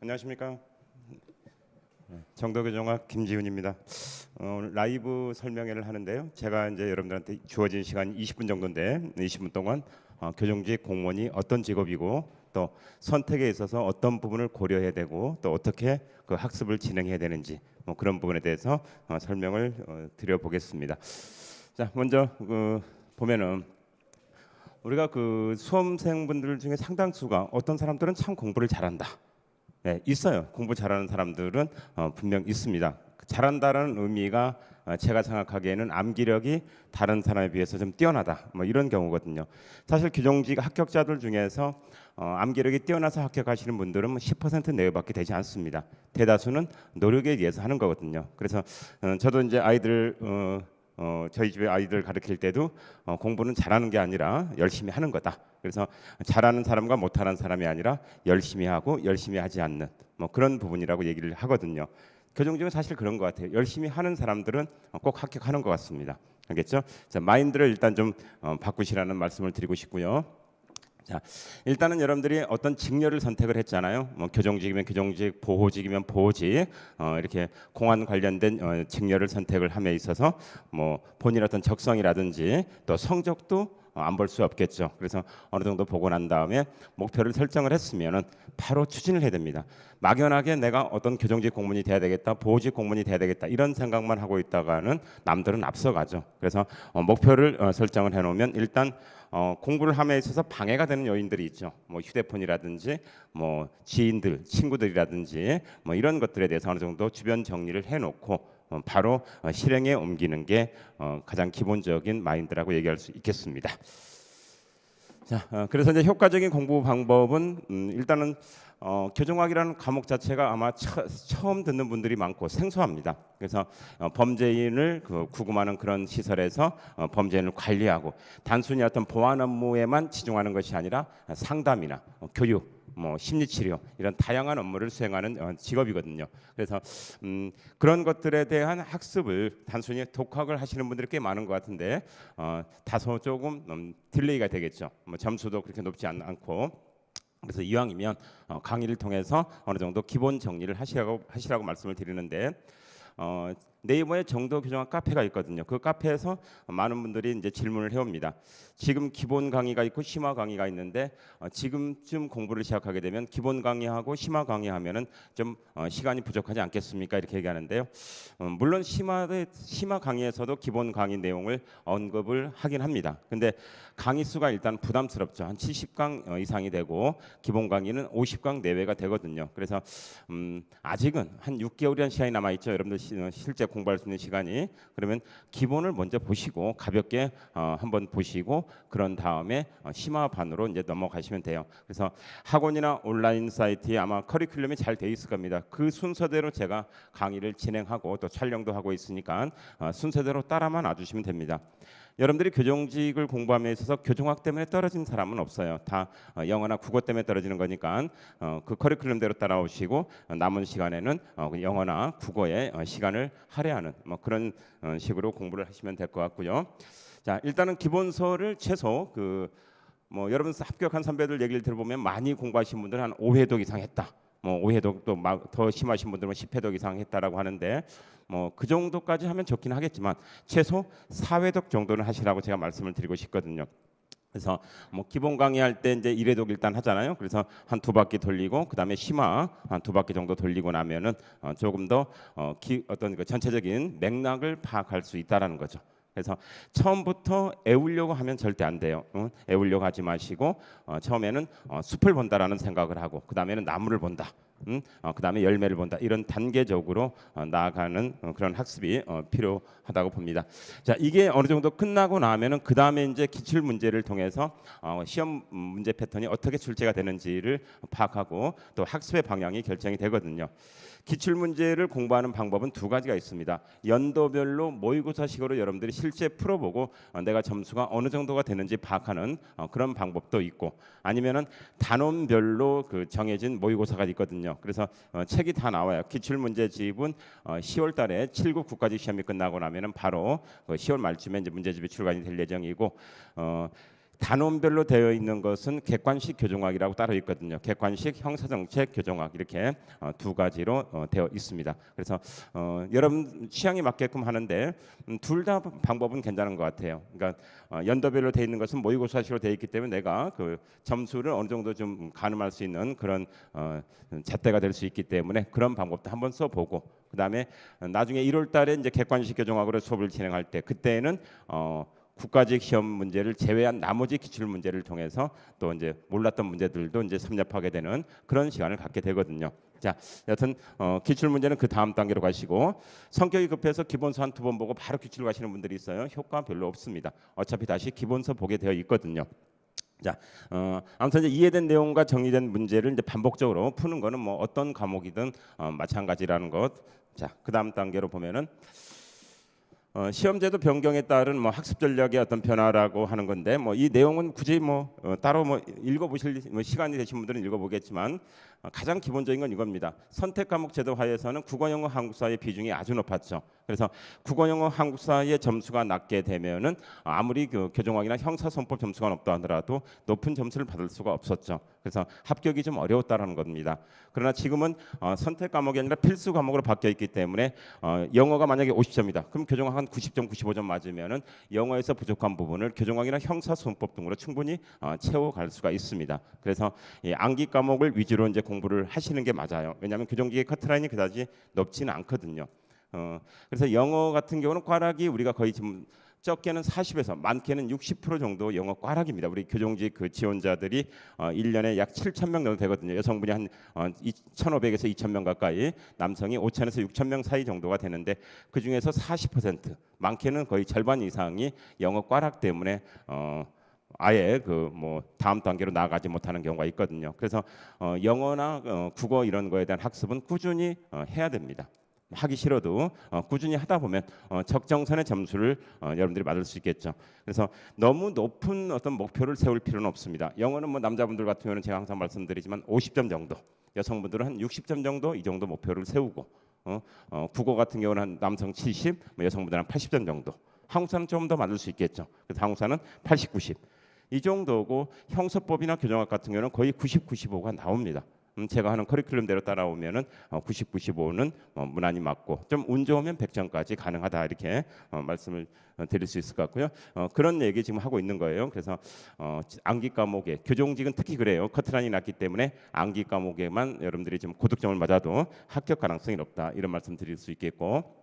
안녕하십니까. 정도교정학 김지훈입니다. 어, 오늘 라이브 설명회를 하는데요. 제가 이제 여러분들한테 주어진 시간 20분 정도인데 20분 동안 어, 교정직 공무원이 어떤 직업이고 또 선택에 있어서 어떤 부분을 고려해야 되고 또 어떻게 그 학습을 진행해야 되는지 뭐 그런 부분에 대해서 어, 설명을 어, 드려보겠습니다. 자, 먼저 그 보면은 우리가 그 수험생분들 중에 상당수가 어떤 사람들은 참 공부를 잘한다. 네, 있어요. 공부 잘하는 사람들은 어, 분명 있습니다. 잘한다는 의미가 어, 제가 생각하기에는 암기력이 다른 사람에 비해서 좀 뛰어나다. 뭐 이런 경우거든요. 사실 규정직 합격자들 중에서 어, 암기력이 뛰어나서 합격하시는 분들은 뭐10% 내외밖에 되지 않습니다. 대다수는 노력에 의해서 하는 거거든요. 그래서 어, 저도 이제 아이들 어, 어, 저희 집에 아이들 가르칠 때도 어, 공부는 잘하는 게 아니라 열심히 하는 거다. 그래서 잘하는 사람과 못하는 사람이 아니라 열심히 하고 열심히 하지 않는 뭐 그런 부분이라고 얘기를 하거든요. 교정직은 사실 그런 것 같아요. 열심히 하는 사람들은 꼭 합격하는 것 같습니다. 알겠죠? 자, 마인드를 일단 좀 어, 바꾸시라는 말씀을 드리고 싶고요. 자, 일단은 여러분들이 어떤 직렬을 선택을 했잖아요. 뭐 교정직이면 교정직, 보호직이면 보호직, 어, 이렇게 공안 관련된 어, 직렬을 선택을 함에 있어서 뭐 본인 어떤 적성이라든지 또 성적도 어, 안볼 수 없겠죠. 그래서 어느 정도 보고 난 다음에 목표를 설정을 했으면은 바로 추진을 해야 됩니다. 막연하게 내가 어떤 교정직 공무원이 돼야 되겠다, 보호직 공무원이 돼야 되겠다 이런 생각만 하고 있다가는 남들은 앞서가죠. 그래서 어, 목표를 어, 설정을 해놓으면 일단 어, 공부를 함에 있어서 방해가 되는 요인들이 있죠. 뭐 휴대폰이라든지 뭐 지인들, 친구들이라든지 뭐 이런 것들에 대해서 어느 정도 주변 정리를 해놓고 어, 바로 어, 실행에 옮기는 게 어, 가장 기본적인 마인드라고 얘기할 수 있겠습니다. 자, 어, 그래서 이제 효과적인 공부 방법은 음, 일단은 어, 교정학이라는 과목 자체가 아마 처, 처음 듣는 분들이 많고 생소합니다. 그래서 어, 범죄인을 그 구금하는 그런 시설에서 어, 범죄인을 관리하고 단순히 어떤 보안 업무에만 치중하는 것이 아니라 상담이나 어, 교육, 뭐 심리치료 이런 다양한 업무를 수행하는 어, 직업이거든요. 그래서 음, 그런 것들에 대한 학습을 단순히 독학을 하시는 분들이 꽤 많은 것 같은데 어, 다소 조금 음, 딜레이가 되겠죠. 뭐 점수도 그렇게 높지 않, 않고. 그래서 이왕이면 어, 강의를 통해서 어느 정도 기본 정리를 하시라고 하시라고 말씀을 드리는데 어, 네이버에 정도 교정학 카페가 있거든요. 그 카페에서 많은 분들이 이제 질문을 해옵니다. 지금 기본 강의가 있고 심화 강의가 있는데 어, 지금쯤 공부를 시작하게 되면 기본 강의하고 심화 강의하면은 좀 어, 시간이 부족하지 않겠습니까? 이렇게 얘기하는데요. 어, 물론 심화 심화 강의에서도 기본 강의 내용을 언급을 하긴 합니다. 근데 강의 수가 일단 부담스럽죠. 한 70강 어, 이상이 되고 기본 강의는 50강 내외가 되거든요. 그래서 음, 아직은 한 6개월이란 시간이 남아 있죠. 여러분들 시, 어, 실제 공부할 수 있는 시간이 그러면 기본을 먼저 보시고 가볍게 어, 한번 보시고 그런 다음에 어, 심화반으로 이제 넘어가시면 돼요. 그래서 학원이나 온라인 사이트에 아마 커리큘럼이 잘 돼 있을 겁니다. 그 순서대로 제가 강의를 진행하고 또 촬영도 하고 있으니까 어, 순서대로 따라만 와주시면 됩니다. 여러분들이 교정직을 공부함에 있어서 교정학 때문에 떨어진 사람은 없어요. 다 어, 영어나 국어 때문에 떨어지는 거니까 어, 그 커리큘럼대로 따라오시고 어, 남은 시간에는 어, 그 영어나 국어에 어, 시간을 할애하는 뭐 그런 어, 식으로 공부를 하시면 될 것 같고요. 자 일단은 기본서를 최소 그뭐 여러분 합격한 선배들 얘기를 들어보면 많이 공부하신 분들은 한 5회독 이상 했다. 뭐 5회독 또 더 심하신 분들은 10회독 이상 했다라고 하는데 뭐 그 정도까지 하면 좋긴 하겠지만 최소 4회독 정도는 하시라고 제가 말씀을 드리고 싶거든요. 그래서 뭐 기본 강의할 때 이제 1회독 일단 하잖아요. 그래서 한 두 바퀴 돌리고 그다음에 심화 한 두 바퀴 정도 돌리고 나면은 어, 조금 더 어, 기, 어떤 그 전체적인 맥락을 파악할 수 있다라는 거죠. 그래서 처음부터 애우려고 하면 절대 안 돼요. 응? 애우려고 하지 마시고 어, 처음에는 어, 숲을 본다라는 생각을 하고 그 다음에는 나무를 본다. 음, 어, 그 다음에 열매를 본다. 이런 단계적으로 어, 나아가는 어, 그런 학습이 어, 필요하다고 봅니다. 자, 이게 어느 정도 끝나고 나면은 그 다음에 이제 기출 문제를 통해서 어, 시험 문제 패턴이 어떻게 출제가 되는지를 파악하고 또 학습의 방향이 결정이 되거든요. 기출 문제를 공부하는 방법은 두 가지가 있습니다. 연도별로 모의고사식으로 여러분들이 실제 풀어보고 어, 내가 점수가 어느 정도가 되는지 파악하는 어, 그런 방법도 있고 아니면은 단원별로 그 정해진 모의고사가 있거든요. 그래서 어, 책이 다 나와요. 기출 문제집은 어, 10월달에 7급 국가직 시험이 끝나고 나면은 바로 그 10월 말쯤에 이제 문제집이 출간이 될 예정이고 어, 단원별로 되어 있는 것은 객관식 교정학이라고 따로 있거든요. 객관식 형사정책 교정학 이렇게 어, 두 가지로 어, 되어 있습니다. 그래서 어, 여러분 취향에 맞게끔 하는데 음, 둘다 방법은 괜찮은 것 같아요. 그러니까 어, 연도별로 되어 있는 것은 모의고사식으로 되어 있기 때문에 내가 그 점수를 어느 정도 좀 가늠할 수 있는 그런 어, 잣대가 될 수 있기 때문에 그런 방법도 한번 써보고 그 다음에 나중에 1월달에 이제 객관식 교정학으로 수업을 진행할 때 그때는 어, 국가직 시험 문제를 제외한 나머지 기출 문제를 통해서 또 이제 몰랐던 문제들도 이제 섭렵하게 되는 그런 시간을 갖게 되거든요. 자, 여튼 어, 기출 문제는 그 다음 단계로 가시고 성격이 급해서 기본서 한 두 번 보고 바로 기출 가시는 분들이 있어요. 효과 별로 없습니다. 어차피 다시 기본서 보게 되어 있거든요. 자, 어, 아무튼 이제 이해된 내용과 정리된 문제를 이제 반복적으로 푸는 거는 뭐 어떤 과목이든 어, 마찬가지라는 것. 자, 그 다음 단계로 보면은 어, 시험제도 변경에 따른 뭐 학습 전략의 어떤 변화라고 하는 건데 뭐 이 내용은 굳이 뭐 어, 따로 뭐 읽어보실 뭐 시간이 되신 분들은 읽어보겠지만 어, 가장 기본적인 건 이겁니다. 선택 과목 제도 하에서는 국어, 영어, 한국사의 비중이 아주 높았죠. 그래서 국어, 영어, 한국사의 점수가 낮게 되면은 아무리 그 교정학이나 형사선법 점수가 높다 하더라도 높은 점수를 받을 수가 없었죠. 그래서 합격이 좀 어려웠다라는 겁니다. 그러나 지금은 어, 선택 과목이 아니라 필수 과목으로 바뀌어 있기 때문에 어, 영어가 만약에 50점이다. 그럼 교정학 한 90점, 95점 맞으면은 영어에서 부족한 부분을 교정학이나 형사소원법 등으로 충분히 어, 채워갈 수가 있습니다. 그래서 이 암기 과목을 위주로 이제 공부를 하시는 게 맞아요. 왜냐하면 교정기의 커트라인이 그다지 높지는 않거든요. 어, 그래서 영어 같은 경우는 꽈락이 우리가 거의 지금 적게는 40에서 많게는 60% 정도 영어 꽈락입니다. 우리 교정직 그 지원자들이 어, 1년에 약 7천 명 정도 되거든요. 여성분이 한 어, 1,500에서 2천 명 가까이, 남성이 5천에서 6천 명 사이 정도가 되는데 그 중에서 40% 많게는 거의 절반 이상이 영어 꽈락 때문에 어, 아예 그 뭐 다음 단계로 나아가지 못하는 경우가 있거든요. 그래서 어, 영어나 어, 국어 이런 거에 대한 학습은 꾸준히 어, 해야 됩니다. 하기 싫어도 어, 꾸준히 하다 보면 어, 적정선의 점수를 어, 여러분들이 받을 수 있겠죠. 그래서 너무 높은 어떤 목표를 세울 필요는 없습니다. 영어는 뭐 남자분들 같은 경우는 제가 항상 말씀드리지만 50점 정도, 여성분들은 한 60점 정도 이 정도 목표를 세우고 어, 어, 국어 같은 경우는 한 남성 70, 뭐 여성분들은 한 80점 정도. 한국사는 좀더 받을 수 있겠죠. 그래서 한국사는 80, 90. 이 정도고 형사법이나 교정학 같은 경우는 거의 90, 95가 나옵니다. 음, 제가 하는 커리큘럼대로 따라오면은 어, 90, 95는 어, 무난히 맞고 좀 운 좋으면 100점까지 가능하다 이렇게 어, 말씀을 어, 드릴 수 있을 것 같고요. 어, 그런 얘기 지금 하고 있는 거예요. 그래서 어, 암기 과목에 교정직은 특히 그래요. 커트라인이 낮기 때문에 암기 과목에만 여러분들이 좀 고득점을 맞아도 합격 가능성이 높다 이런 말씀 드릴 수 있겠고.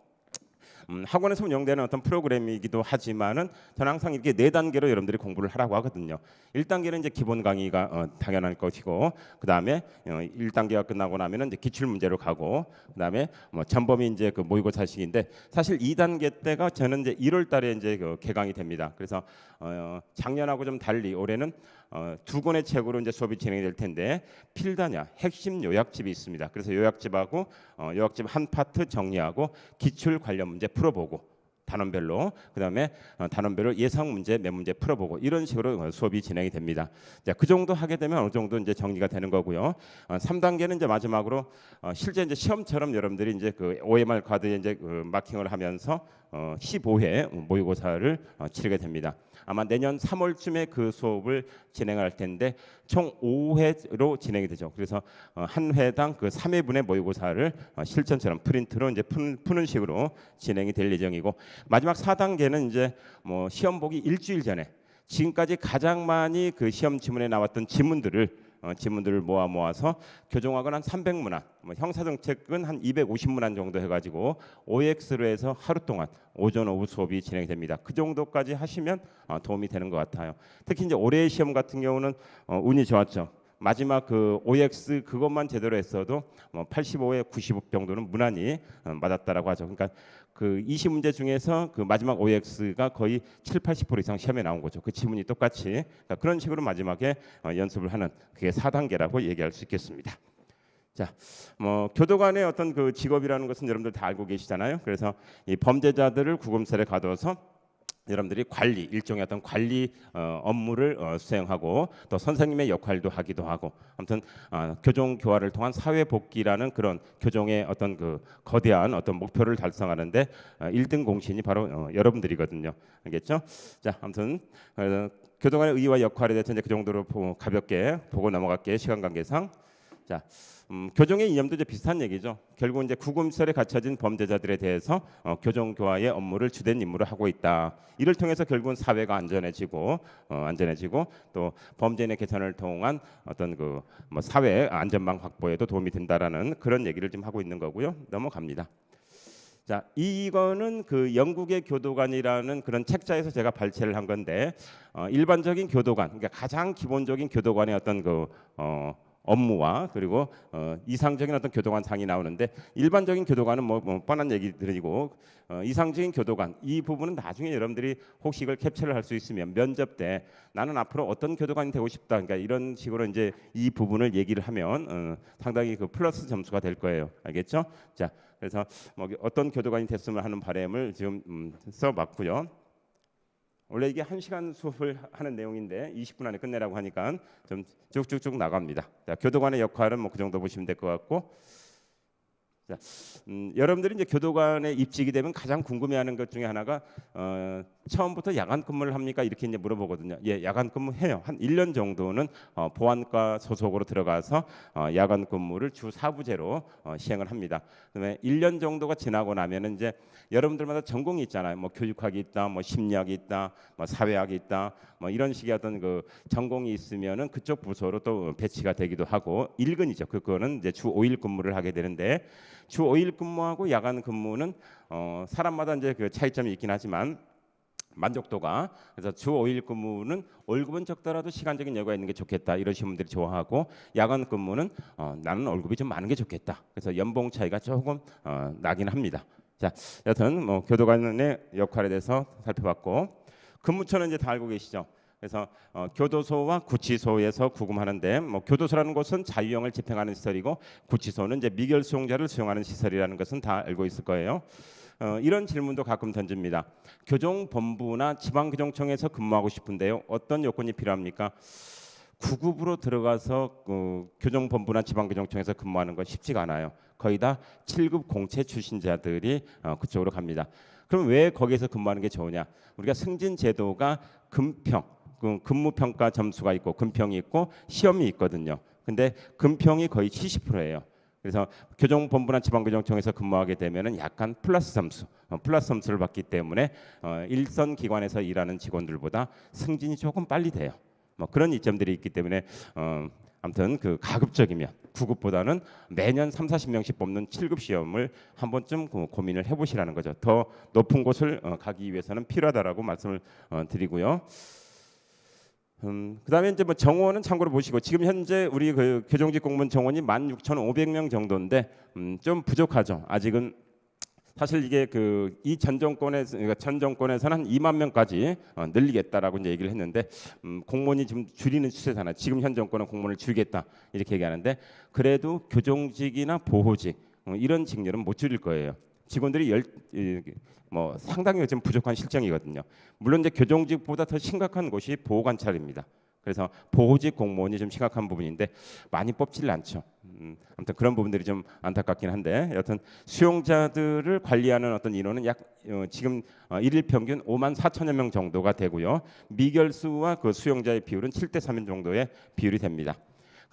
음, 학원에서 운영되는 어떤 프로그램이기도 하지만은 저는 항상 이렇게 네 단계로 여러분들이 공부를 하라고 하거든요. 1단계는 이제 기본 강의가 어, 당연할 것이고 그다음에 어, 1단계가 끝나고 나면은 이제 기출 문제로 가고 그다음에 뭐 전범위 이제 그 모의고사식인데 사실 2단계 때가 저는 이제 1월 달에 이제 그 개강이 됩니다. 그래서 어, 작년하고 좀 달리 올해는 어, 두 권의 책으로 이제 수업이 진행이 될 텐데 필다냐 핵심 요약집이 있습니다. 그래서 요약집하고 어, 요약집 한 파트 정리하고 기출 관련 문제 풀어보고 단원별로 그다음에 어, 단원별로 예상 문제 몇 문제 풀어보고 이런 식으로 어, 수업이 진행이 됩니다. 자, 그 정도 하게 되면 어느 정도 이제 정리가 되는 거고요. 어, 3단계는 이제 마지막으로 어, 실제 이제 시험처럼 여러분들이 이제 그 OMR 카드에 이제 그 마킹을 하면서 어, 15회 모의고사를 어, 치르게 됩니다. 아마 내년 3월쯤에 그 수업을 진행할 텐데 총 5회로 진행이 되죠. 그래서 어, 한 회당 그 3회분의 모의고사를 어, 실전처럼 프린트로 이제 푸는, 푸는 식으로 진행이 될 예정이고 마지막 4단계는 이제 뭐 시험 보기 일주일 전에 지금까지 가장 많이 그 시험 지문에 나왔던 지문들을 어, 지문들을 모아 모아서 교정학은 한 300문안, 뭐 형사정책은 한 250문안 정도 해가지고 OX로 해서 하루 동안 오전 오후 수업이 진행이 됩니다. 그 정도까지 하시면 어, 도움이 되는 것 같아요. 특히 이제 올해의 시험 같은 경우는 어, 운이 좋았죠. 마지막 그 OX 그것만 제대로 했어도 뭐 85에 90 정도는 무난히 어, 맞았다라고 하죠. 그러니까 그 20문제 중에서 그 마지막 OX가 거의 7, 80% 이상 시험에 나온 거죠. 그 지문이 똑같이 그러니까 그런 식으로 마지막에 어, 연습을 하는 그게 4단계라고 얘기할 수 있겠습니다. 자, 뭐 교도관의 어떤 그 직업이라는 것은 여러분들 다 알고 계시잖아요. 그래서 이 범죄자들을 구금살에 가둬서 여러분들이 관리 일종의 어떤 관리 어, 업무를 어, 수행하고 또 선생님의 역할도 하기도 하고 아무튼 어, 교정 교화를 통한 사회 복귀라는 그런 교정의 어떤 그 거대한 어떤 목표를 달성하는데 어, 1등 공신이 바로 어, 여러분들이거든요. 알겠죠? 자, 아무튼 어, 교도관의 의의와 역할에 대해서 이제 그 정도로 보- 가볍게 보고 넘어갈게요. 시간 관계상. 자, 음, 교정의 이념도 이제 비슷한 얘기죠. 결국 이제 구금시설에 갇혀진 범죄자들에 대해서 어, 교정 교화의 업무를 주된 임무를 하고 있다. 이를 통해서 결국은 사회가 안전해지고 어, 안전해지고 또 범죄인의 개선을 통한 어떤 그 뭐 사회 안전망 확보에도 도움이 된다라는 그런 얘기를 지금 하고 있는 거고요. 넘어갑니다. 자, 이거는 그 영국의 교도관이라는 그런 책자에서 제가 발췌를 한 건데 어, 일반적인 교도관, 그러니까 가장 기본적인 교도관의 어떤 그 어, 업무와 그리고 어, 이상적인 어떤 교도관 상이 나오는데 일반적인 교도관은 뭐, 뭐 뻔한 얘기들이고 어, 이상적인 교도관 이 부분은 나중에 여러분들이 혹시 이걸 캡처를 할 수 있으면 면접 때 나는 앞으로 어떤 교도관이 되고 싶다 그러니까 이런 식으로 이제 이 부분을 얘기를 하면 어, 상당히 그 플러스 점수가 될 거예요 알겠죠? 자 그래서 뭐 어떤 교도관이 됐으면 하는 바람을 지금 음, 써봤고요. 원래 이게 한 시간 수업을 하는 내용인데 20분 안에 끝내라고 하니까 좀 쭉쭉쭉 나갑니다. 자, 교도관의 역할은 뭐 그 정도 보시면 될 것 같고, 자, 음, 여러분들이 이제 교도관에 입직이 되면 가장 궁금해하는 것 중에 하나가 어, 처음부터 야간 근무를 합니까 이렇게 이제 물어보거든요. 예, 야간 근무해요. 한 1년 정도는 어, 보안과 소속으로 들어가서 어, 야간 근무를 주 4부제로 어, 시행을 합니다. 그다음에 1년 정도가 지나고 나면은 이제 여러분들마다 전공이 있잖아요. 뭐 교육학이 있다, 뭐 심리학이 있다, 뭐 사회학이 있다, 뭐 이런 식의 어떤 그 전공이 있으면은 그쪽 부서로 또 배치가 되기도 하고 일근이죠. 그거는 이제 주 5일 근무를 하게 되는데 주 5일 근무하고 야간 근무는 어, 사람마다 이제 그 차이점이 있긴 하지만 만족도가. 그래서 주 5일 근무는 월급은 적더라도 시간적인 여유가 있는 게 좋겠다. 이러신 분들이 좋아하고 야간 근무는 어, 나는 월급이 좀 많은 게 좋겠다. 그래서 연봉 차이가 조금 어, 나긴 합니다. 자 여튼 뭐 교도관의 역할에 대해서 살펴봤고 근무처는 이제 다 알고 계시죠? 그래서 어, 교도소와 구치소에서 구금하는데 뭐 교도소라는 곳은 자유형을 집행하는 시설이고 구치소는 이제 미결 수용자를 수용하는 시설이라는 것은 다 알고 있을 거예요. 어, 이런 질문도 가끔 던집니다. 교정 본부나 지방 교정청에서 근무하고 싶은데요. 어떤 요건이 필요합니까? 구급으로 들어가서 어, 교정본부나 지방교정청에서 근무하는 건 쉽지가 않아요. 거의 다 7급 공채 출신자들이 어, 그쪽으로 갑니다. 그럼 왜 거기서 근무하는 게 좋으냐? 우리가 승진 제도가 금평, 그 근무 평가 점수가 있고 금평이 있고 시험이 있거든요. 근데 금평이 거의 70%예요. 그래서 교정본부나 지방교정청에서 근무하게 되면은 약간 플러스 점수, 어, 플러스 점수를 받기 때문에 어, 일선 기관에서 일하는 직원들보다 승진이 조금 빨리 돼요. 뭐 그런 이점들이 있기 때문에 어, 아무튼 그 가급적이면 9급보다는 매년 3, 40명씩 뽑는 7급 시험을 한 번쯤 고- 고민을 해보시라는 거죠. 더 높은 곳을 어, 가기 위해서는 필요하다라고 말씀을 어, 드리고요. 음, 그다음에 이제 뭐 정원은 참고로 보시고 지금 현재 우리 그 교정직 공무원 정원이 16,500명 정도인데 음, 좀 부족하죠. 아직은 사실 이게 그 이 전 정권에서 그러니까 전 정권에서는 한 2만 명까지 어, 늘리겠다라고 이제 얘기를 했는데 음, 공무원이 지금 줄이는 추세잖아요. 지금 현 정권은 공무원을 줄이겠다 이렇게 얘기하는데 그래도 교정직이나 보호직 어, 이런 직렬은 못 줄일 거예요. 직원들이 열, 이, 뭐 상당히 요즘 부족한 실정이거든요. 물론 이제 교정직보다 더 심각한 곳이 보호 관찰입니다. 그래서 보호직 공무원이 좀 심각한 부분인데 많이 뽑지를 않죠. 음, 아무튼 그런 부분들이 좀 안타깝긴 한데 여튼 수용자들을 관리하는 어떤 인원은 약 어, 지금 어, 일일 평균 5만 4천여 명 정도가 되고요. 미결수와 그 수용자의 비율은 7대 3인 정도의 비율이 됩니다.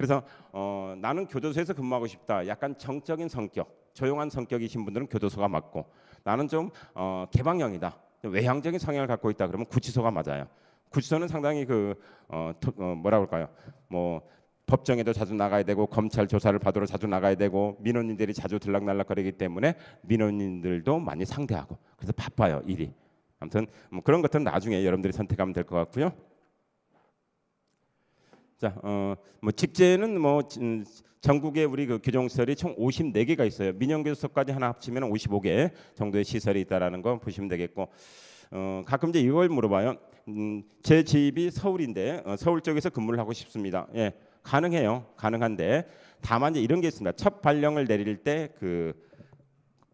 그래서 어, 나는 교도소에서 근무하고 싶다. 약간 정적인 성격, 조용한 성격이신 분들은 교도소가 맞고 나는 좀 어, 개방형이다. 외향적인 성향을 갖고 있다. 그러면 구치소가 맞아요. 구치소는 상당히 그 어, 토- 어, 뭐라 그럴까요? 뭐 법정에도 자주 나가야 되고 검찰 조사를 받으러 자주 나가야 되고 민원인들이 자주 들락날락거리기 때문에 민원인들도 많이 상대하고 그래서 바빠요 일이. 아무튼 뭐 그런 것들은 나중에 여러분들이 선택하면 될 것 같고요. 자, 어, 뭐 직제는 뭐 음, 전국에 우리 그 교정 시설이 총 54개가 있어요. 민영교도소까지 하나 합치면 55개 정도의 시설이 있다라는 거 보시면 되겠고, 어, 가끔 이제 이걸 물어봐요. 음, 제 집이 서울인데 어, 서울 쪽에서 근무를 하고 싶습니다. 예, 가능해요. 가능한데 다만 이제 이런 게 있습니다. 첫 발령을 내릴 때 그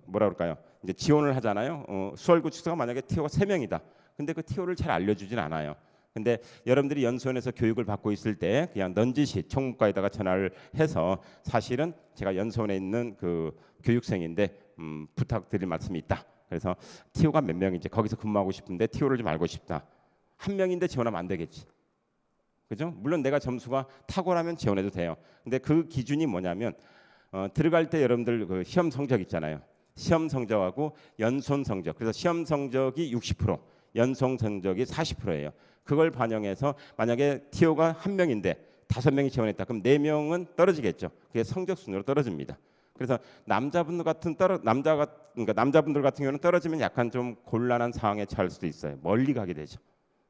뭐라 그럴까요? 이제 지원을 하잖아요. 어, 수월구치소가 만약에 티오가 세 명이다. 근데 그 티오를 잘 알려주진 않아요. 근데 여러분들이 연수원에서 교육을 받고 있을 때 그냥 넌지시 총무과에다가 전화를 해서 사실은 제가 연수원에 있는 그 교육생인데 음, 부탁드릴 말씀이 있다. 그래서 티오가 몇 명인지 거기서 근무하고 싶은데 티오를 좀 알고 싶다. 한 명인데 지원하면 안 되겠지. 그죠? 물론 내가 점수가 탁월하면 지원해도 돼요. 근데 그 기준이 뭐냐면 어, 들어갈 때 여러분들 그 시험 성적 있잖아요. 시험 성적하고 연손 성적. 그래서 시험 성적이 60%, 연속 성적이 40%예요. 그걸 반영해서 만약에 티오가 한 명인데 다섯 명이 지원했다. 그럼 네 명은 떨어지겠죠. 그게 성적 순으로 떨어집니다. 그래서 남자분들 같은 떨어 남자가 그러니까 남자분들 같은 경우는 떨어지면 약간 좀 곤란한 상황에 처할 수도 있어요. 멀리 가게 되죠.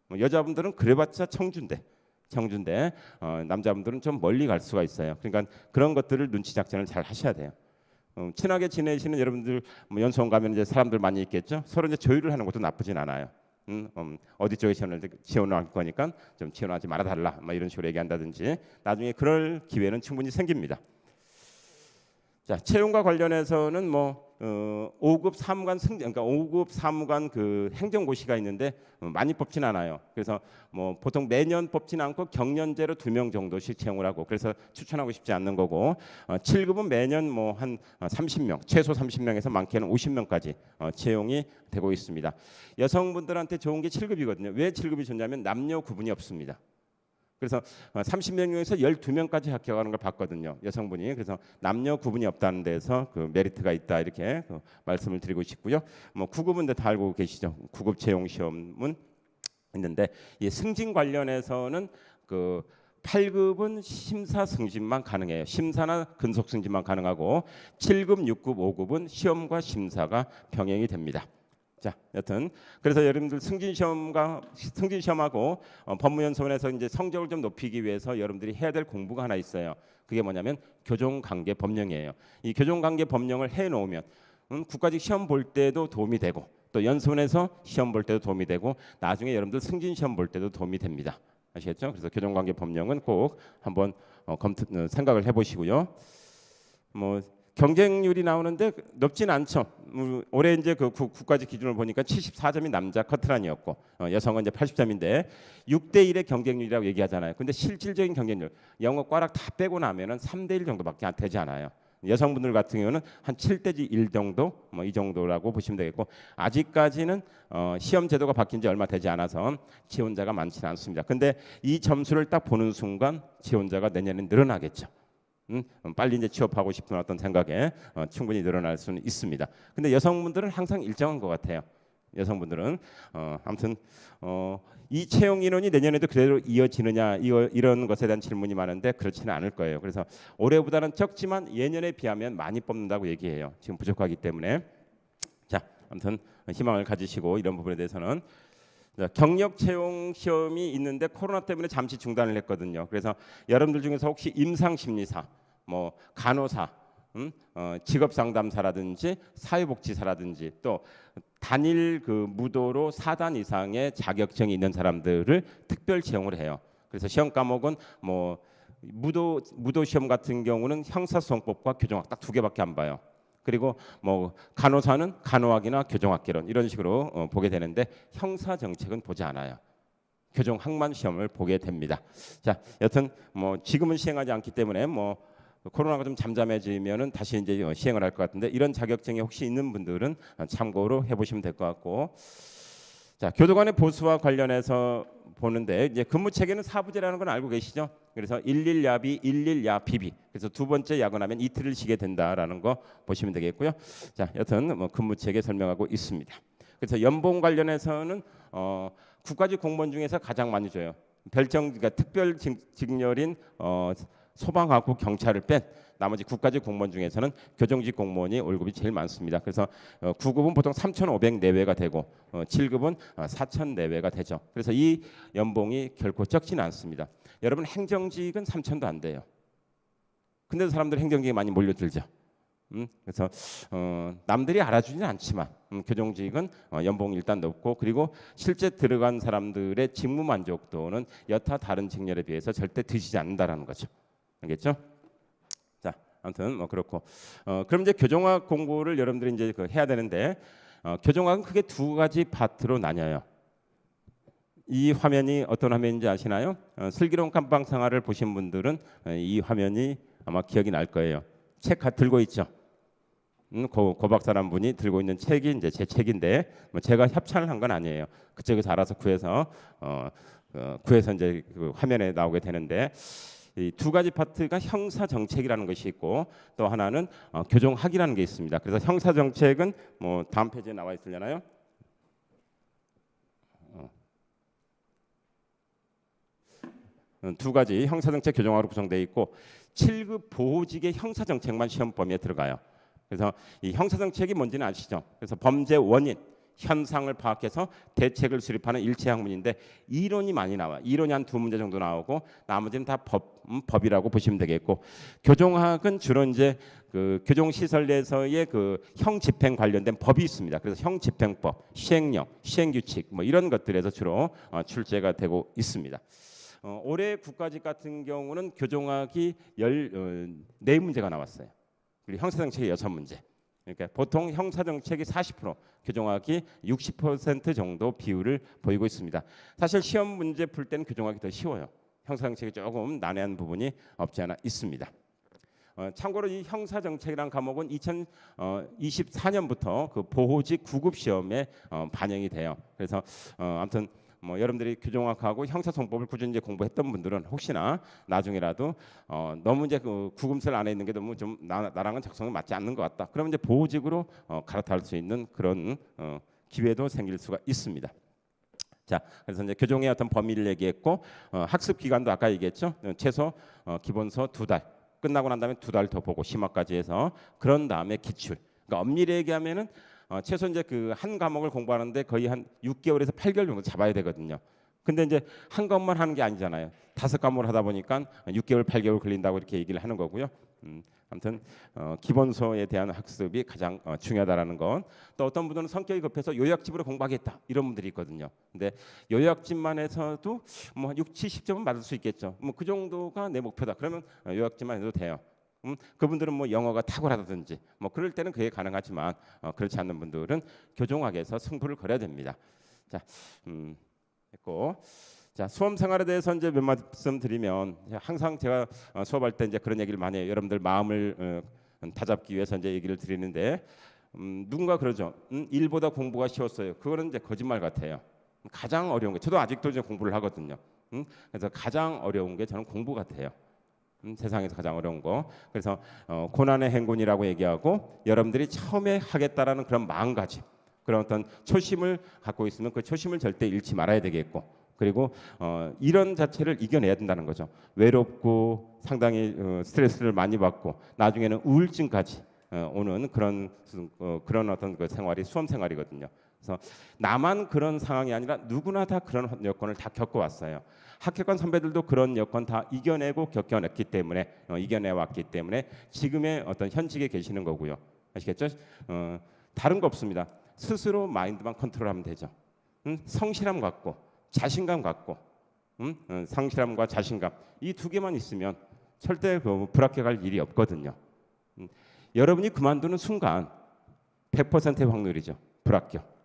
뭐 여자분들은 그래봤자 청준대. 청준대 어, 남자분들은 좀 멀리 갈 수가 있어요. 그러니까 그런 것들을 눈치 작전을 잘 하셔야 돼요. 어, 친하게 지내시는 여러분들 뭐 연수원 가면 이제 사람들 많이 있겠죠. 서로 이제 조율을 하는 것도 나쁘진 않아요. 음, 음, 어디 쪽에 지원을 지원할 거니까 좀 지원하지 말아 달라. 뭐 이런 식으로 얘기한다든지 나중에 그럴 기회는 충분히 생깁니다. 자, 채용과 관련해서는 뭐 어, 5급 사무관 승 그러니까 5급 사무관 그 행정고시가 있는데 어, 많이 뽑진 않아요. 그래서 뭐 보통 매년 뽑진 않고 경년제로 두 명 정도씩 채용을 하고 그래서 추천하고 싶지 않는 거고 어, 7급은 매년 뭐 한 30명, 최소 30명에서 많게는 50명까지 어, 채용이 되고 있습니다. 여성분들한테 좋은 게 7급이거든요. 왜 7급이 좋냐면 남녀 구분이 없습니다. 그래서 30명 중에서 12명까지 합격하는 걸 봤거든요. 여성분이. 그래서 남녀 구분이 없다는 데서 그 메리트가 있다 이렇게 그 말씀을 드리고 싶고요. 뭐 9급은 다 알고 계시죠. 9급 채용 시험은 있는데 이 승진 관련해서는 그 8급은 심사 승진만 가능해요. 심사나 근속 승진만 가능하고 7급, 6급, 5급은 시험과 심사가 병행이 됩니다. 자, 여튼 그래서 여러분들 승진 시험과 승진 시험하고 어, 법무연수원에서 이제 성적을 좀 높이기 위해서 여러분들이 해야 될 공부가 하나 있어요. 그게 뭐냐면 교종관계 법령이에요. 이 교종관계 법령을 해 놓으면 음, 국가직 시험 볼 때도 도움이 되고 또 연수원에서 시험 볼 때도 도움이 되고 나중에 여러분들 승진 시험 볼 때도 도움이 됩니다. 아시겠죠? 그래서 교종관계 법령은 꼭 한번 어, 검토 어, 생각을 해보시고요. 뭐 경쟁률이 나오는데 높진 않죠. 음, 올해 이제 그 국가직 기준을 보니까 74점이 남자 커트란이었고 어, 여성은 이제 80점인데 6대 1의 경쟁률이라고 얘기하잖아요. 근데 실질적인 경쟁률 영어 과락 다 빼고 나면은 3대 1 정도밖에 안 되지 않아요. 여성분들 같은 경우는 한 7대 1 정도 뭐 이 정도라고 보시면 되겠고 아직까지는 어, 시험 제도가 바뀐 지 얼마 되지 않아서 지원자가 많지는 않습니다. 근데 이 점수를 딱 보는 순간 지원자가 내년에 늘어나겠죠. 음, 빨리 이제 취업하고 싶은 어떤 생각에 어, 충분히 늘어날 수는 있습니다. 근데 여성분들은 항상 일정한 것 같아요. 여성분들은 어, 아무튼 어, 이 채용 인원이 내년에도 그대로 이어지느냐 이거, 이런 것에 대한 질문이 많은데 그렇지는 않을 거예요. 그래서 올해보다는 적지만 예년에 비하면 많이 뽑는다고 얘기해요. 지금 부족하기 때문에 자 아무튼 희망을 가지시고 이런 부분에 대해서는 경력 채용 시험이 있는데 코로나 때문에 잠시 중단을 했거든요. 그래서 여러분들 중에서 혹시 임상 심리사, 뭐 간호사, 음? 어, 직업 상담사라든지 사회복지사라든지 또 단일 그 무도로 4단 이상의 자격증이 있는 사람들을 특별 채용을 해요. 그래서 시험 과목은 뭐 무도 무도 시험 같은 경우는 형사소송법과 교정학 딱 두 개밖에 안 봐요. 그리고 뭐 간호사는 간호학이나 교정학개론 이런 식으로 어, 보게 되는데 형사 정책은 보지 않아요. 교정학만 시험을 보게 됩니다. 자, 여튼 뭐 지금은 시행하지 않기 때문에 뭐 코로나가 좀 잠잠해지면은 다시 이제 시행을 할 것 같은데 이런 자격증이 혹시 있는 분들은 참고로 해보시면 될 것 같고 자 교도관의 보수와 관련해서 보는데 이제 근무 체계는 사부제라는 건 알고 계시죠? 그래서 11 야비, 11 야비비. 그래서 두 번째 야근하면 이틀을 쉬게 된다라는 거 보시면 되겠고요. 자, 여튼 뭐 근무 체계 설명하고 있습니다. 그래서 연봉 관련해서는 어, 국가직 공무원 중에서 가장 많이 줘요. 별정 그러니까 특별 직렬인 어, 소방하고 경찰을 뺀 나머지 국가직 공무원 중에서는 교정직 공무원이 월급이 제일 많습니다. 그래서 어, 9급은 보통 3,500 내외가 되고 어, 7급은 어, 4,000 내외가 되죠. 그래서 이 연봉이 결코 적지는 않습니다. 여러분 행정직은 3,000도 안 돼요. 근데 사람들 행정직에 많이 몰려들죠. 음, 그래서 어, 남들이 알아주지는 않지만 음, 교정직은 어, 연봉이 일단 높고 그리고 실제 들어간 사람들의 직무 만족도는 여타 다른 직렬에 비해서 절대 드시지 않는다라는 거죠. 알겠죠? 자, 아무튼 뭐 그렇고 어, 그럼 이제 교정학 공부를 여러분들이 이제 그 해야 되는데 어, 교정학은 크게 두 가지 파트로 나뉘어요. 이 화면이 어떤 화면인지 아시나요? 어, 슬기로운 감방 생활을 보신 분들은 어, 이 화면이 아마 기억이 날 거예요. 책 들고 있죠. 음, 고, 고 박사란 분이 들고 있는 책이 이제 제 책인데 뭐 제가 협찬을 한 건 아니에요. 그쪽에서 알아서 구해서 어, 어, 구에서 이제 그 화면에 나오게 되는데 이 두 가지 파트가 형사 정책이라는 것이 있고 또 하나는 어, 교정학이라는 게 있습니다. 그래서 형사 정책은 뭐 다음 페이지에 나와 있으려나요? 어, 두 가지 형사정책 교정학으로 구성되어 있고 7급 보호직의 형사정책만 시험 범위에 들어가요. 그래서 이 형사정책이 뭔지는 아시죠? 그래서 범죄 원인, 현상을 파악해서 대책을 수립하는 일체 학문인데 이론이 많이 나와. 이론이 한 두 문제 정도 나오고 나머지는 다 법, 음, 법이라고 보시면 되겠고 교정학은 주로 이제 그 교정 시설 내에서의 그 형 집행 관련된 법이 있습니다. 그래서 형 집행법, 시행령, 시행 규칙 뭐 이런 것들에서 주로 어, 출제가 되고 있습니다. 어, 올해 국가직 같은 경우는 교정학이 열네 문제가 나왔어요. 그리고 형사정책이 여섯 문제. 그러니까 보통 형사정책이 40%, 교정학이 60% 정도 비율을 보이고 있습니다. 사실 시험 문제 풀 때는 교정학이 더 쉬워요. 형사정책이 조금 난해한 부분이 없지 않아 있습니다. 어, 참고로 이 형사정책이란 과목은 2024년부터 그 보호직 구급 시험에 어, 반영이 돼요. 그래서 어, 아무튼 뭐 여러분들이 교정학하고 형사소송법을 꾸준히 공부했던 분들은 혹시나 나중에라도 어, 너무 이제 그 구금설 안에 있는 게 너무 좀 나, 나랑은 적성에 맞지 않는 것 같다. 그러면 이제 보호직으로 어, 갈아탈 수 있는 그런 어, 기회도 생길 수가 있습니다. 자, 그래서 이제 교정의 어떤 범위를 얘기했고 어, 학습 기간도 아까 얘기했죠. 어, 최소 어, 기본서 두 달. 끝나고 난 다음에 두 달 더 보고 심화까지 해서 그런 다음에 기출. 그러니까 엄밀히 얘기하면은 어, 최소 이제 그 한 과목을 공부하는데 거의 한 6개월에서 8개월 정도 잡아야 되거든요. 근데 이제 한 것만 하는 게 아니잖아요. 다섯 과목을 하다 보니까 6개월, 8개월 걸린다고 이렇게 얘기를 하는 거고요. 음, 아무튼 어, 기본서에 대한 학습이 가장 어, 중요하다라는 건 또 어떤 분들은 성격이 급해서 요약집으로 공부하겠다 이런 분들이 있거든요. 근데 요약집만 해서도 뭐 6, 70점은 맞을 수 있겠죠. 뭐 그 정도가 내 목표다. 그러면 어, 요약집만 해도 돼요. 음, 그분들은 뭐 영어가 탁월하다든지 뭐 그럴 때는 그게 가능하지만 어, 그렇지 않는 분들은 교정학에서 승부를 걸어야 됩니다. 자, 음, 했고 자 수험 생활에 대해서 이제 몇 말씀 드리면 항상 제가 어, 수업할 때 이제 그런 얘기를 많이 해요. 여러분들 마음을 어, 다잡기 위해서 이제 얘기를 드리는데 음, 누군가 그러죠. 음, 일보다 공부가 쉬웠어요. 그거는 이제 거짓말 같아요. 가장 어려운 게 저도 아직도 이제 공부를 하거든요. 음, 그래서 가장 어려운 게 저는 공부 같아요. 음, 세상에서 가장 어려운 거. 그래서 어, 고난의 행군이라고 얘기하고 여러분들이 처음에 하겠다라는 그런 마음가짐, 그런 어떤 초심을 갖고 있으면 그 초심을 절대 잃지 말아야 되겠고. 그리고 어, 이런 자체를 이겨내야 된다는 거죠. 외롭고 상당히 어, 스트레스를 많이 받고 나중에는 우울증까지 어, 오는 그런 어, 그런 어떤 그 생활이 수험 생활이거든요. 그래서 나만 그런 상황이 아니라 누구나 다 그런 여건을 다 겪어왔어요. 학교관 선배들도 그런 여건 다 이겨내고 겪어냈기 때문에 어, 이겨내 왔기 때문에 지금의 어떤 현직에 계시는 거고요. 아시겠죠? 어, 다른 거 없습니다. 스스로 마인드만 컨트롤하면 되죠. 음? 성실함 갖고 자신감 갖고 음? 어, 성실함과 자신감 이 두 개만 있으면 절대 그 불합격할 일이 없거든요. 음, 여러분이 그만두는 순간 100%의 확률이죠. 불합격.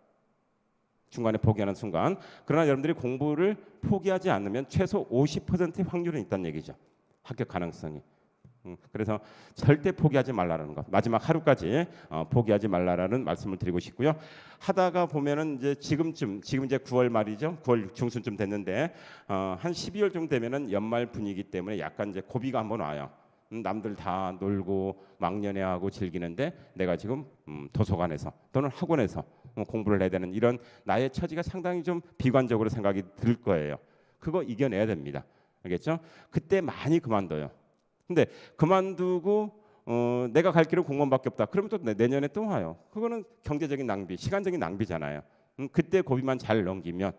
중간에 포기하는 순간 그러나 여러분들이 공부를 포기하지 않으면 최소 50%의 확률은 있다는 얘기죠. 합격 가능성이. 음, 그래서 절대 포기하지 말라라는 것. 마지막 하루까지 어, 포기하지 말라라는 말씀을 드리고 싶고요. 하다가 보면은 이제 지금쯤 지금 이제 9월 말이죠. 9월 중순쯤 됐는데 어, 한 12월 정도 되면은 연말 분위기 때문에 약간 이제 고비가 한번 와요. 음, 남들 다 놀고 막년회하고 즐기는데 내가 지금 음, 도서관에서 또는 학원에서 뭐 공부를 해야 되는 이런 나의 처지가 상당히 좀 비관적으로 생각이 들 거예요. 그거 이겨내야 됩니다. 알겠죠? 그때 많이 그만둬요. 근데 그만두고 어, 내가 갈 길은 공무원밖에 없다. 그러면 또 내년에 또 와요. 그거는 경제적인 낭비, 시간적인 낭비잖아요. 음, 그때 고비만 잘 넘기면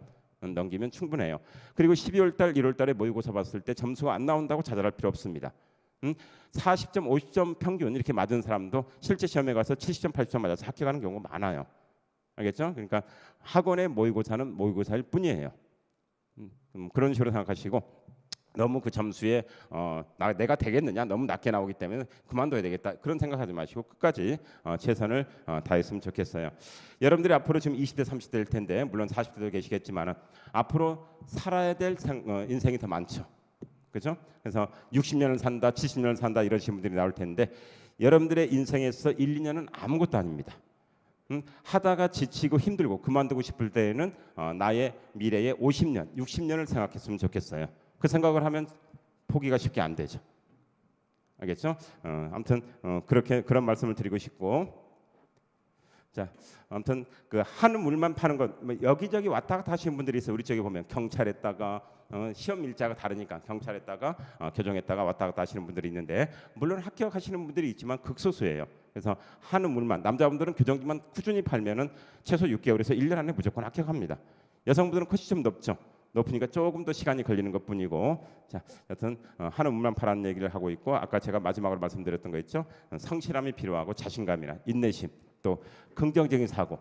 음, 넘기면 충분해요. 그리고 12월 달, 1월 달에 모의고사 봤을 때 점수가 안 나온다고 자잘할 필요 없습니다. 음, 40점, 50점 평균 이렇게 맞은 사람도 실제 시험에 가서 70점, 80점 맞아서 합격하는 경우가 많아요. 알겠죠? 그러니까 학원의 모의고사는 모의고사일 뿐이에요. 음, 음, 그런 식으로 생각하시고 너무 그 점수에 어, 나, 내가 되겠느냐 너무 낮게 나오기 때문에 그만둬야 되겠다 그런 생각하지 마시고 끝까지 어, 최선을 어, 다했으면 좋겠어요. 여러분들이 앞으로 지금 20대 30대일 텐데 물론 40대도 계시겠지만 앞으로 살아야 될 생, 어, 인생이 더 많죠. 그죠? 그래서 60년을 산다, 70년을 산다 이러신 분들이 나올 텐데 여러분들의 인생에서 1, 2년은 아무것도 아닙니다. 음, 하다가 지치고 힘들고 그만두고 싶을 때에는 어, 나의 미래의 50년, 60년을 생각했으면 좋겠어요. 그 생각을 하면 포기가 쉽게 안 되죠. 알겠죠? 어, 아무튼 어, 그렇게 그런 말씀을 드리고 싶고 자, 아무튼 그 하는 물만 파는 것 뭐 여기저기 왔다 갔다 하시는 분들이 있어요. 우리 쪽에 보면 경찰했다가 어, 시험 일자가 다르니까 경찰했다가 어, 교정했다가 왔다 갔다 하시는 분들이 있는데 물론 합격하시는 분들이 있지만 극소수예요. 그래서 하는 물만 남자분들은 교정지만 꾸준히 팔면은 최소 6개월에서 1년 안에 무조건 합격합니다. 여성분들은 컷이 좀 높죠. 높으니까 조금 더 시간이 걸리는 것뿐이고 자 여튼 어, 하는 물만 파라는 얘기를 하고 있고 아까 제가 마지막으로 말씀드렸던 거 있죠 어, 성실함이 필요하고 자신감이나 인내심 또 긍정적인 사고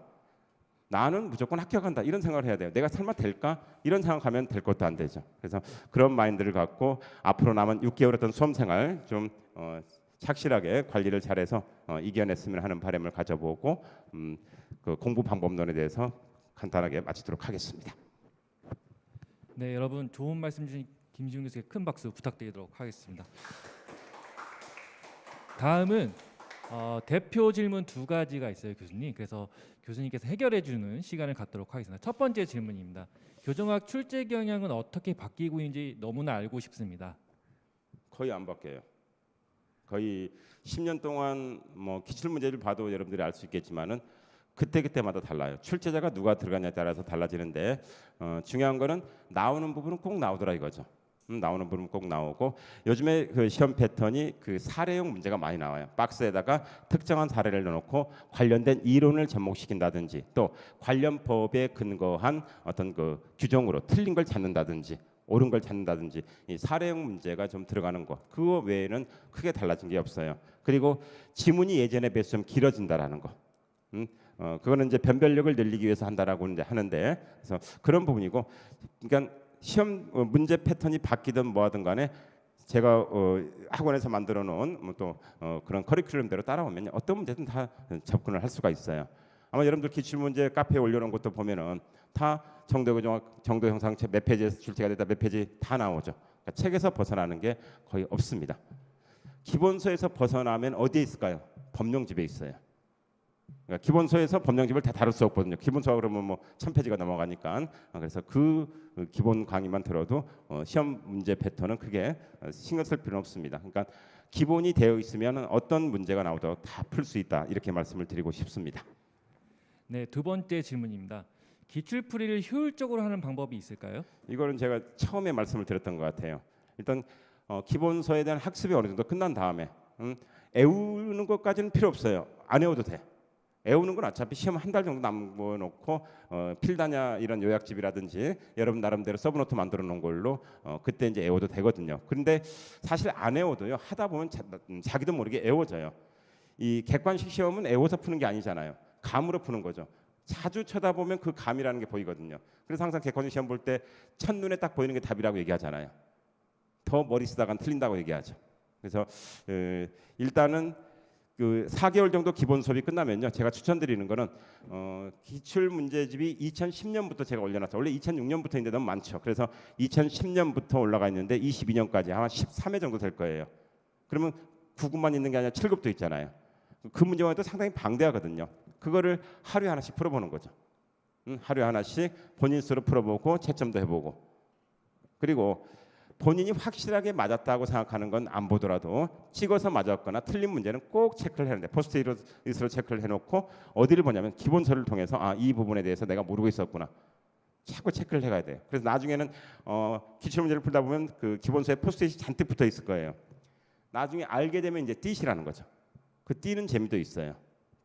나는 무조건 합격한다 이런 생각을 해야 돼요 내가 설마 될까 이런 생각하면 될 것도 안 되죠 그래서 그런 마인드를 갖고 앞으로 남은 6개월 어떤 수험 생활 좀 어, 착실하게 관리를 잘해서 어, 이겨냈으면 하는 바람을 가져보고 음, 그 공부 방법론에 대해서 간단하게 마치도록 하겠습니다. 네, 여러분 좋은 말씀 주신 김지훈 교수에게 큰 박수 부탁드리도록 하겠습니다. 다음은 어, 대표 질문 두 가지가 있어요, 교수님. 그래서 교수님께서 해결해 주는 시간을 갖도록 하겠습니다. 첫 번째 질문입니다. 교정학 출제 경향은 어떻게 바뀌고 있는지 너무나 알고 싶습니다. 거의 안 바뀌어요. 거의 10년 동안 뭐 기출 문제를 봐도 여러분들이 알 수 있겠지만은 그때 그때마다 달라요. 출제자가 누가 들어가냐에 따라서 달라지는데 어, 중요한 거는 나오는 부분은 꼭 나오더라 이거죠. 음, 나오는 부분 꼭 나오고 요즘에 그 시험 패턴이 그 사례형 문제가 많이 나와요. 박스에다가 특정한 사례를 넣어놓고 관련된 이론을 접목시킨다든지 또 관련 법에 근거한 어떤 그 규정으로 틀린 걸 찾는다든지 옳은 걸 찾는다든지 이 사례형 문제가 좀 들어가는 것 그거 외에는 크게 달라진 게 없어요. 그리고 지문이 예전에 비해서 좀 길어진다라는 거. 음, 어, 그거는 이제 변별력을 늘리기 위해서 한다라고 이제 하는데 그래서 그런 부분이고 그러니까 시험 어, 문제 패턴이 바뀌든 뭐하든 간에 제가 어, 학원에서 만들어 놓은 뭐또 어, 그런 커리큘럼대로 따라오면 어떤 문제든 다 접근을 할 수가 있어요. 아마 여러분들 기출 문제 카페에 올려놓은 것도 보면은 다 정도 교정 정도 형상책 몇 페이지에서 출제가 됐다 몇 페이지 다 나오죠. 그러니까 책에서 벗어나는 게 거의 없습니다. 기본서에서 벗어나면 어디에 있을까요? 법령집에 있어요. 그러니까 기본서에서 법령집을 다 다룰 수 없거든요. 기본서가 그러면 뭐 천 페이지가 넘어가니까 어, 그래서 그 기본 강의만 들어도 어, 시험 문제 패턴은 크게 어, 신경 쓸 필요는 없습니다. 그러니까 기본이 되어 있으면 어떤 문제가 나오도 다 풀 수 있다 이렇게 말씀을 드리고 싶습니다. 네, 두 번째 질문입니다. 기출풀이를 효율적으로 하는 방법이 있을까요? 이거는 제가 처음에 말씀을 드렸던 것 같아요. 일단 어, 기본서에 대한 학습이 어느 정도 끝난 다음에 음, 애우는 것까지는 필요 없어요. 안 애워도 돼. 애우는 건 어차피 시험 한 달 정도 남겨놓고 어, 필다냐 이런 요약집이라든지 여러분 나름대로 서브노트 만들어 놓은 걸로 어, 그때 이제 애워도 되거든요. 그런데 사실 안 애워도요 하다 보면 자, 음, 자기도 모르게 애워져요. 이 객관식 시험은 애워서 푸는 게 아니잖아요. 감으로 푸는 거죠. 자주 쳐다보면 그 감이라는 게 보이거든요. 그래서 항상 객관식 시험 볼 때 첫눈에 딱 보이는 게 답이라고 얘기하잖아요. 더 머리 쓰다간 틀린다고 얘기하죠. 그래서 에, 일단은 그 4개월 정도 기본 수업이 끝나면요. 제가 추천드리는 거는 어, 기출 문제집이 2010년부터 제가 올려놨어요. 원래 2006년부터 인데 너무 많죠. 그래서 2010년부터 올라가 있는데 22년까지 아마 13회 정도 될 거예요. 그러면 9급만 있는 게 아니라 7급도 있잖아요. 그 문제만 해도 상당히 방대하거든요. 그거를 하루에 하나씩 풀어보는 거죠. 음, 하루에 하나씩 본인 스스로 풀어보고 채점도 해보고 그리고 본인이 확실하게 맞았다고 생각하는 건 안 보더라도 찍어서 맞았거나 틀린 문제는 꼭 체크를 해야 되는데 포스트잇으로 체크를 해놓고 어디를 보냐면 기본서를 통해서 아 이 부분에 대해서 내가 모르고 있었구나 자꾸 체크를 해가야 돼요. 그래서 나중에는 어, 기출 문제를 풀다 보면 그 기본서에 포스트잇이 잔뜩 붙어 있을 거예요. 나중에 알게 되면 이제 띠시라는 거죠. 그 띠는 재미도 있어요.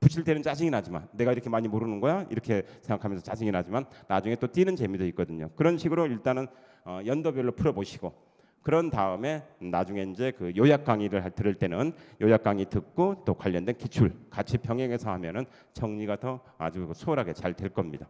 붙일 때는 짜증이 나지만 내가 이렇게 많이 모르는 거야 이렇게 생각하면서 짜증이 나지만 나중에 또 띠는 재미도 있거든요. 그런 식으로 일단은 어, 연도별로 풀어보시고 그런 다음에 나중에 이제 그 요약 강의를 할- 들을 때는 요약 강의 듣고 또 관련된 기출 같이 병행해서 하면은 정리가 더 아주 수월하게 잘 될 겁니다.